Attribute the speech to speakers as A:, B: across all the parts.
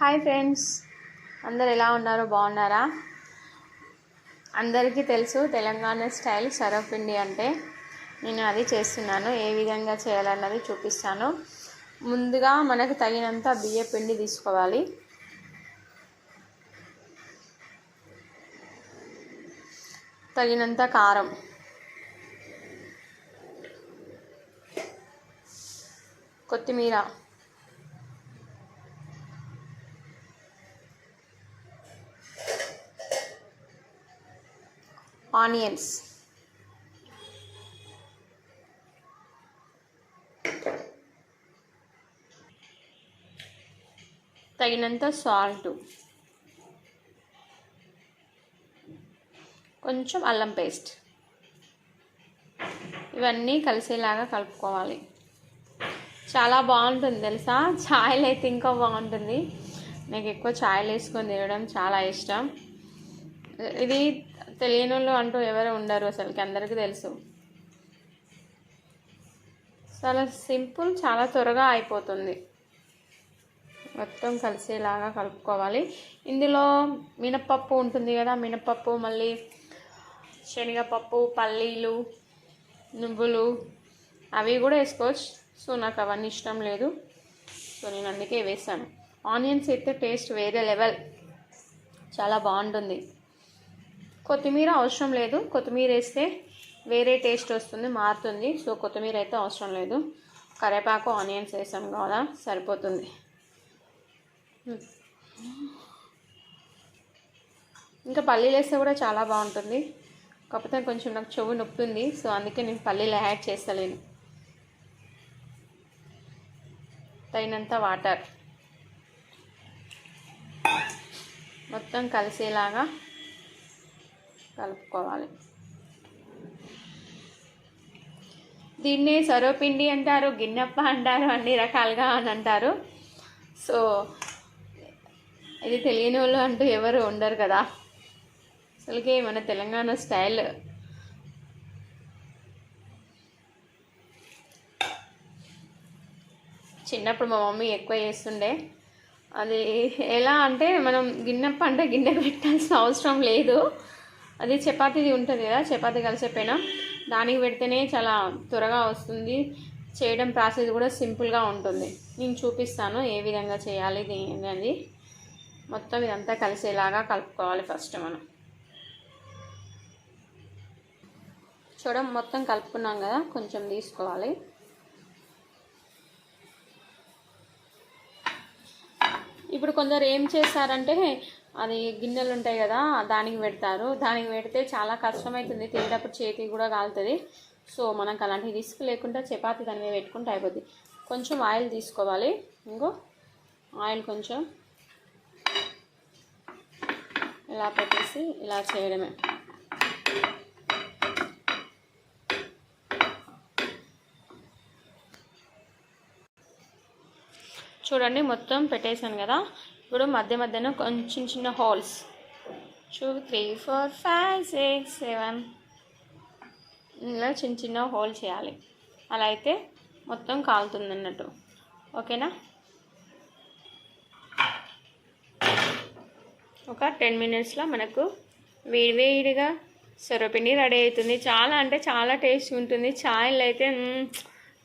A: Hi friends. అందరు ఎలా ఉన్నారు బాగున్నారా? అందరికీ తెలుసు తెలంగాణ స్టైల్ సరపిండి అంటే నేను అది చేస్తున్నాను ఏ విధంగా చేయాలన్నది చూపిస్తాను. ముందుగా మనకు తగినంత బియ్య పిండి తీసుకోవాలి. తగినంత కారం. కొత్తిమీర. ఆనియన్స్. తగినంత సాల్ట్. కొంచెం అల్లం పేస్ట్. ఇవన్నీ కలిసేలాగా కలుపుకోవాలి. చాలా బాగుంటుంది తెలుసా? ఛాయ్లు అయితే ఇంకా బాగుంటుంది. నాకు ఎక్కువ ఛాయ్లు వేసుకొని తినడం చాలా ఇష్టం. ఇది తెలియని వాళ్ళు అంటూ ఎవరు ఉండరు అసలుకి అందరికీ తెలుసు. చాలా సింపుల్ చాలా త్వరగా అయిపోతుంది. మొత్తం కలిసేలాగా కలుపుకోవాలి. ఇందులో మినపప్పు ఉంటుంది కదా మినపప్పు మళ్ళీ శనగపప్పు పల్లీలు నువ్వులు అవి కూడా వేసుకోవచ్చు. సో నాకు అవన్నీ ఇష్టం లేదు. సో నేను అందుకే వేసాను. ఆనియన్స్ అయితే టేస్ట్ వేరే లెవెల్. చాలా బాగుంటుంది. కొత్తిమీర అవసరం లేదు. కొత్తిమీర వేస్తే వేరే టేస్ట్ వస్తుంది మారుతుంది. సో కొత్తిమీర అయితే అవసరం లేదు. కరివేపాకు ఆనియన్స్ వేసాం కదా సరిపోతుంది. ఇంకా పల్లీలు వేస్తే కూడా చాలా బాగుంటుంది. కాకపోతే కొంచెం నాకు చెవు నొప్పింది సో అందుకే నేను పల్లీలు యాడ్ చేస్తలేను. తగినంత వాటర్. మొత్తం కలిసేలాగా కలుపుకోవాలి. దీన్ని సరోపిండి అంటారు గిన్నెప్ప అంటారు అన్ని రకాలుగా అని అంటారు. సో ఇది తెలియని వాళ్ళు అంటూ ఎవరు ఉండరు కదా. అసలుకి మన తెలంగాణ స్టైల్. చిన్నప్పుడు మా మమ్మీ ఎక్కువ చేస్తుండే. అది ఎలా అంటే మనం గిన్నెప్ప అంటే గిన్నె పెట్టాల్సిన అవసరం లేదు. అది చపాతీది ఉంటుంది కదా చపాతీ కలిసే పెన దానికి పెడితేనే చాలా త్వరగా వస్తుంది. చేయడం ప్రాసెస్ కూడా సింపుల్గా ఉంటుంది. నేను చూపిస్తాను ఏ విధంగా చేయాలి అనేది మొత్తం ఇదంతా కలిసేలాగా కలుపుకోవాలి ఫస్ట్ మనం. చూడం మొత్తం కలుపుకున్నాం కదా కొంచెం తీసుకోవాలి. ఇప్పుడు కొందరు ఏం చేస్తారంటే అది గిన్నెలు ఉంటాయి కదా దానికి పెడతారు. దానికి పెడితే చాలా కష్టమవుతుంది తినేటప్పుడు చేతి కూడా కాలుతుంది. సో మనకు అలాంటి రిస్క్ లేకుండా చపాతి దాని మీద పెట్టుకుంటే అయిపోద్ది. కొంచెం ఆయిల్ తీసుకోవాలి. ఇంకో ఆయిల్ కొంచెం ఇలా పెట్టేసి ఇలా చేయడమే. చూడండి మొత్తం పెట్టేశాను కదా. ఇప్పుడు మధ్య మధ్యన కొంచెం చిన్న holes two three four five six seven ఇలా చిన్న చిన్న హోల్ చేయాలి. అలా అయితే మొత్తం కాలుతుంది అన్నట్టు. ఓకేనా? ఒక టెన్ మినిట్స్లో మనకు వేడివేడిగా సొరపిండి రెడీ అవుతుంది. చాలా అంటే చాలా టేస్ట్ ఉంటుంది. ఛాయ్లు అయితే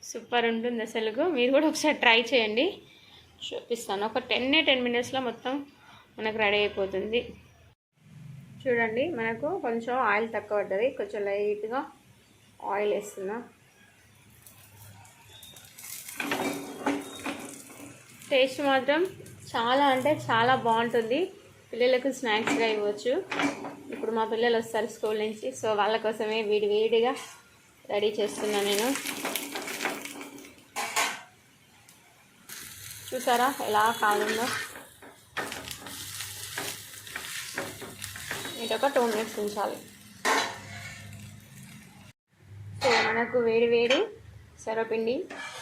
A: సూపర్ ఉంటుంది అసలు మీరు కూడా ఒకసారి ట్రై చేయండి. చూపిస్తాను. ఒక టెన్ టెన్ మినిట్స్లో మొత్తం మనకు రెడీ అయిపోతుంది. చూడండి మనకు కొంచెం ఆయిల్ తక్కువ పడ్డది. కొంచెం లైట్గా ఆయిల్ వేస్తున్నా. టేస్ట్ మాత్రం చాలా అంటే చాలా బాగుంటుంది. పిల్లలకు స్నాక్స్గా ఇవ్వచ్చు. ఇప్పుడు మా పిల్లలు వస్తారు స్కూల్ నుంచి సో వాళ్ళ కోసమే వేడి వేడిగా రెడీ చేస్తున్నాను నేను. చూసారా ఎలా కాలుందో? ఇటొక టూ మినిట్స్ ఉంచాలి. సో మనకు వేడి వేడి సర్వపిండి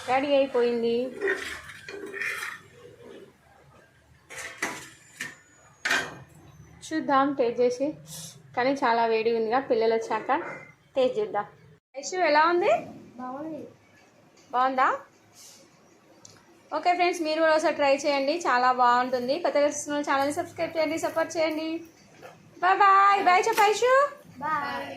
A: రెడీ అయిపోయింది. చూద్దాం టేస్ట్ చేసి. కానీ చాలా వేడిగా ఉందిగా పిల్లలు వచ్చాక టేస్ట్ చేద్దాం. యశు ఎలా ఉంది?
B: బాగుంది.
A: బాగుందా? ఓకే ఫ్రెండ్స్ మీరు కూడా ఒకసారి ట్రై చేయండి. చాలా బాగుంటుంది. కొత్తగా ఛానల్ని సబ్స్క్రైబ్ చేయండి సపోర్ట్ చేయండి. Bye bye. బాయ్ చెప్పాయిషు
B: బాయ్.